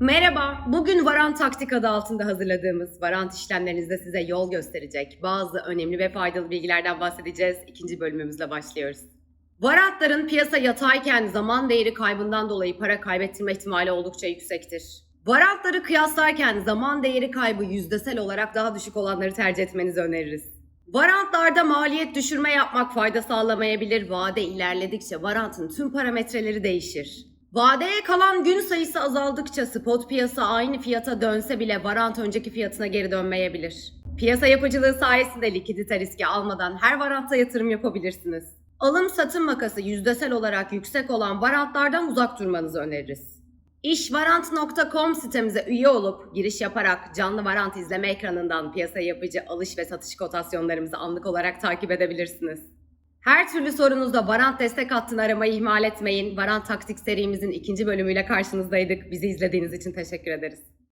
Merhaba, bugün Varant Taktik adı altında hazırladığımız Varant işlemlerinizde size yol gösterecek bazı önemli ve faydalı bilgilerden bahsedeceğiz. İkinci bölümümüzle başlıyoruz. Varantların piyasa yatayken zaman değeri kaybından dolayı para kaybettirme ihtimali oldukça yüksektir. Varantları kıyaslarken zaman değeri kaybı yüzdesel olarak daha düşük olanları tercih etmenizi öneririz. Varantlarda maliyet düşürme yapmak fayda sağlamayabilir. Vade ilerledikçe varantın tüm parametreleri değişir. Vadeye kalan gün sayısı azaldıkça spot piyasa aynı fiyata dönse bile varant önceki fiyatına geri dönmeyebilir. Piyasa yapıcılığı sayesinde likidite riski almadan her varantta yatırım yapabilirsiniz. Alım satım makası yüzdesel olarak yüksek olan varantlardan uzak durmanızı öneririz. İşvarant.com sitemize üye olup giriş yaparak canlı varant izleme ekranından piyasa yapıcı alış ve satış kotasyonlarımızı anlık olarak takip edebilirsiniz. Her türlü sorunuzda Varant destek hattını aramayı ihmal etmeyin. Varant taktik serimizin ikinci bölümüyle karşınızdaydık. Bizi izlediğiniz için teşekkür ederiz.